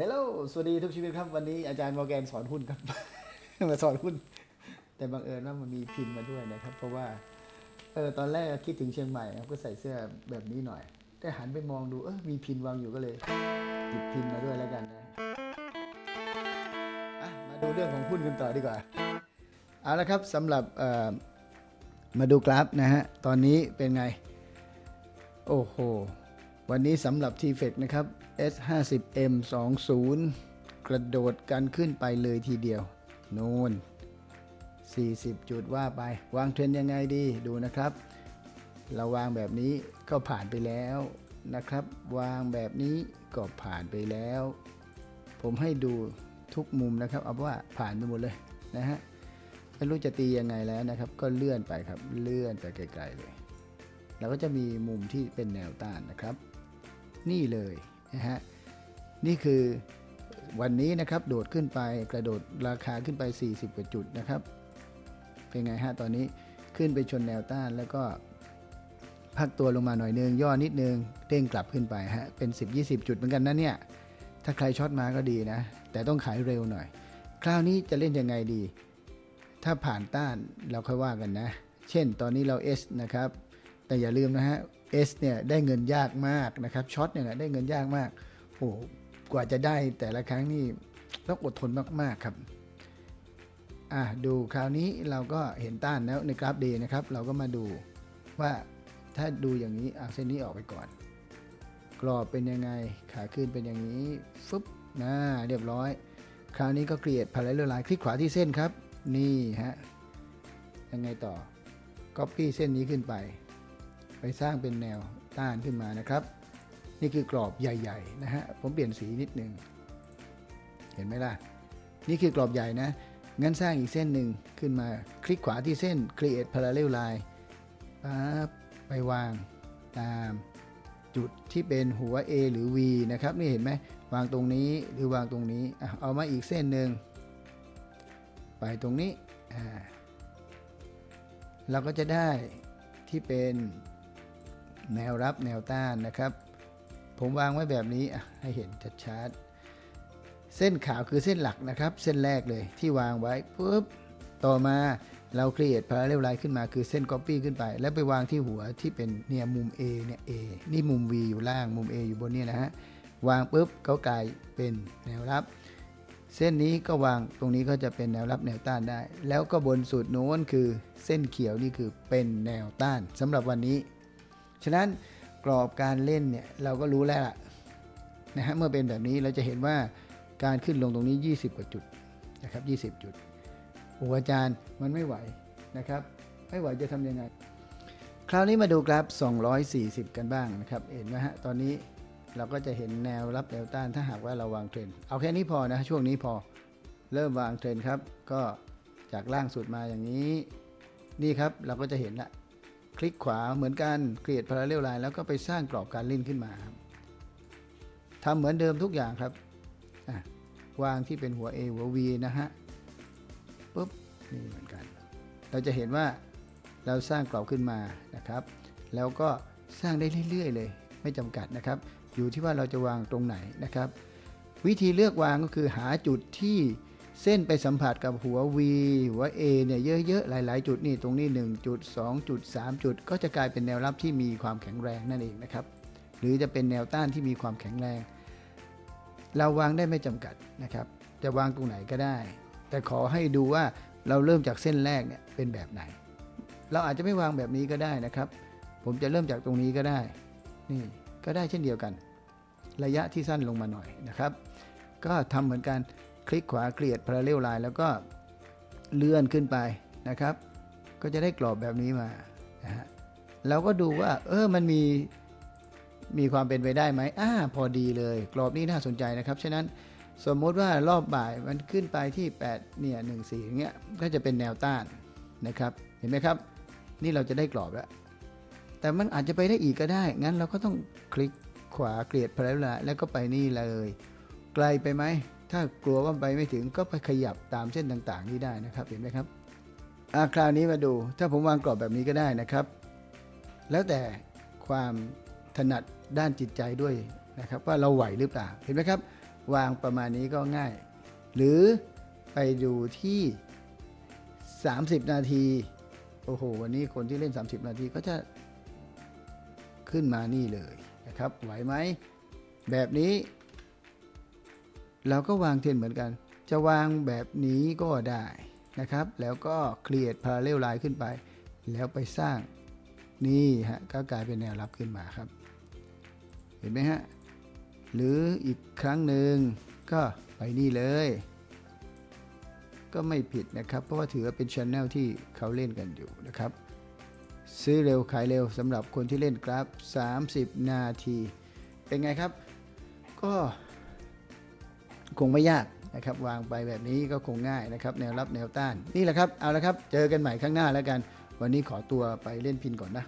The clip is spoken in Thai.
ฮลโหลสวัสดีทุกชีวิตครับ วันนี้อาจารย์มอร์แกนสอนหุ้นครับมาสอนหุ้น แต่บังเอิญว่ามันมีพินมาด้วยนะครับ เพราะว่าเออตอนแรกคิดถึงเชียงใหม่ครับก็ใส่เสื้อแบบนี้หน่อย แต่หันไปมองดูเออมีพินวางอยู่ก็เลย หยิบพินมาด้วยแล้วกันนะอะมาดูเรื่องของหุ้นกันต่อดีกว่าเอาละครับสำหรับมาดูกราฟนะฮะตอนนี้เป็นไง โอ้โห วันนี้สำหรับ t f e c นะครับ S50M 20 กระโดดกันขึ้นไปเลยทีเดียว โนูน40 จุดว่าไป วางเทรนยังไงดีดูนะครับ เราวางแบบนี้ก็ผ่านไปแล้วนะครับ วางแบบนี้ก็ผ่านไปแล้ว ผมให้ดูทุกมุมนะครับ เอาว่าผ่านไปหมดเลยนะฮะไม่รู้จะตียังไงแล้วนะครับ ก็เลื่อนไปครับเลื่อนไปไกลๆเลยเราก็จะมีมุมที่เป็นแนวต้านนะครับ นี่เลยนะฮะนี่คือวันนี้นะครับโดดขึ้นไปกระโดดราคาขึ้นไป 40กว่าจุดนะครับ เป็นไงฮะตอนนี้ขึ้นไปชนแนวต้านแล้วก็พักตัวลงมาหน่อยนึงย่อนิดนึงเด้งกลับขึ้นไปฮะเป็น 10-20 จุดเหมือนกันนะเนี่ยถ้าใครช็อตมาก็ดีนะ แต่ต้องขายเร็วหน่อย คราวนี้จะเล่นยังไงดี ถ้าผ่านต้านเราค่อยว่ากันนะ เช่นตอนนี้เรา S นะครับ แต่อย่าลืมนะฮะ S เนี่ยได้เงินยากมากนะครับช็อตเนี่ยได้เงินยากมากโอ้โหกว่าจะได้แต่ละครั้งนี่ต้องอดทนมาก ๆ ครับอะดูคราวนี้เราก็เห็นต้านแล้วในกราฟเดย์นะครับ เราก็มาดูว่าถ้าดูอย่างนี้อะเส้นนี้ออกไปก่อน กรอบเป็นยังไงขาขึ้นเป็นอย่างนี้ฟึบนะเรียบร้อย คราวนี้ก็เกลียดพาราเรลไลน์คลิกขวาที่เส้นครับ นี่ฮะยังไงต่อ Copy เส้นนี้ขึ้นไป ไปสร้างเป็นแนวต้านขึ้นมานะครับ นี่คือกรอบใหญ่ๆนะฮะผมเปลี่ยนสีนิดนึงเห็นไหมล่ะ นี่คือกรอบใหญ่นะงั้นสร้างอีกเส้นหนึ่งขึ้นมาคลิกขวาที่เส้น create parallel line ปั๊บไปวางตามจุดที่เป็นหัว A หรือ V นะครับ นี่เห็นไหมวางตรงนี้หรือวางตรงนี้ เอามาอีกเส้นหนึ่งไปตรงนี้เราก็จะได้ที่เป็น แนวรับแนวต้านนะครับ ผมวางไว้แบบนี้ให้เห็นชัดๆเส้นขาวคือเส้นหลักนะครับ เส้นแรกเลยที่วางไว้ปุ๊บต่อมาเรา create parallel line ขึ้นมาคือเส้น copy ขึ้นไป แล้วไปวางที่หัวที่เป็นเนี่ยมุม A เนี่ย A นี่มุม V อยู่ล่างมุม A อยู่บนเนี่ยนะฮะ วางปุ๊บก็กลายเป็นแนวรับ เส้นนี้ก็วางตรงนี้ก็จะเป็นแนวรับแนวต้านได้ แล้วก็บนสุดโน้นคือเส้นเขียวนี่คือเป็นแนวต้านสำหรับวันนี้ ฉะนั้นกรอบการเล่นเนี่ยเราก็รู้แล้วล่ะนะฮะเมื่อเป็นแบบนี้เราจะเห็นว่าการขึ้นลงตรงนี้ 20 กว่าจุดนะครับ 20 จุดโอ้อาจารย์มันไม่ไหวนะครับ ไม่ไหวจะทำยังไง คราวนี้มาดูกราฟ 240 กันบ้างนะครับ เห็นไหมฮะตอนนี้เราก็จะเห็นแนวรับแนวต้านถ้าหากว่าเราวางเทรนด์เอาแค่นี้พอนะช่วงนี้พอเริ่มวางเทรนด์ครับ ก็จากล่างสุดมาอย่างนี้ นี่ครับเราก็จะเห็นละ คลิกขวาเหมือนกันเกลียดพาราเรลไลน์แล้วก็ไปสร้างกรอบการเล่นขึ้นมาครับทำเหมือนเดิมทุกอย่างครับวางที่เป็นหัว A หัว V นะฮะปุ๊บนี่เหมือนกัน เราจะเห็นว่าเราสร้างกรอบขึ้นมานะครับ แล้วก็สร้างได้เรื่อยๆ เลย ไม่จำกัดนะครับ อยู่ที่ว่าเราจะวางตรงไหนนะครับ วิธีเลือกวางก็คือหาจุดที่ เส้นไปสัมผัสกับหัว V หัว A เนี่ยเยอะๆ หลายๆ จุดนี่ตรงนี้ 1 จุด 2 จุด 3 จุด ก็จะกลายเป็นแนวรับที่มีความแข็งแรงนั่นเองนะครับ หรือจะเป็นแนวต้านที่มีความแข็งแรง เราวางได้ไม่จำกัดนะครับ จะวางตรงไหนก็ได้ แต่ขอให้ดูว่าเราเริ่มจากเส้นแรกเนี่ยเป็นแบบไหน เราอาจจะไม่วางแบบนี้ก็ได้นะครับ ผมจะเริ่มจากตรงนี้ก็ได้ นี่ก็ได้เช่นเดียวกัน ระยะที่สั้นลงมาหน่อยนะครับ ก็ทำเหมือนกัน คลิกขวาเกลียด parallel line แล้วก็เลื่อนขึ้นไปนะครับ ก็จะได้กรอบแบบนี้มานะฮะเราก็ดูว่า เออมันมีมีความเป็นไปได้ไหมอ่าพอดีเลย กรอบนี้น่าสนใจนะครับ ฉะนั้นสมมติว่ารอบบ่ายมันขึ้นไปที่8เนี่ย1 4อย่างเงี้ยก็จะเป็นแนวต้านนะครับ เห็นไหมครับ นี่เราจะได้กรอบแล้ว แต่มันอาจจะไปได้อีกก็ได้ งั้นเราก็ต้องคลิกขวาเกลียด parallel line แล้วก็ไปนี่เลย ไกลไปไหม ถ้ากลัวว่าไปไม่ถึงก็ไปขยับตามเส้นต่างๆ นี้ได้นะครับเห็นไหมครับอาคราวนี้มาดูถ้าผมวางกรอบแบบนี้ก็ได้นะครับ แล้วแต่ความถนัดด้านจิตใจด้วยนะครับว่าเราไหวหรือเปล่าเห็นไหมครับ วางประมาณนี้ก็ง่าย หรือไปดูที่ 30 นาทีโอ้โหวันนี้คนที่เล่น 30 นาทีก็จะขึ้นมานี่เลยนะครับไหวไหมแบบนี้ เราก็วางเทนเหมือนกัน จะวางแบบนี้ก็ได้นะครับ แล้วก็เคลียร์พาราเรลไลน์ขึ้นไป แล้วไปสร้างนี่ฮะก็กลายเป็นแนวรับขึ้นมาครับ เห็นไหมฮะ หรืออีกครั้งหนึ่งก็ไปนี่เลย ก็ไม่ผิดนะครับ เพราะว่าถือว่าเป็นช anel ที่เขาเล่นกันอยู่นะครับ ซื้อเร็วขายเร็วสำหรับคนที่เล่นกราฟ 30 นาที เป็นไงครับ ก็ คงไม่ยากนะครับวางไปแบบนี้ก็คงง่ายนะครับแนวรับแนวต้านนี่แหละครับเอาละครับ เจอกันใหม่ข้างหน้าแล้วกัน วันนี้ขอตัวไปเล่นพินก่อนนะ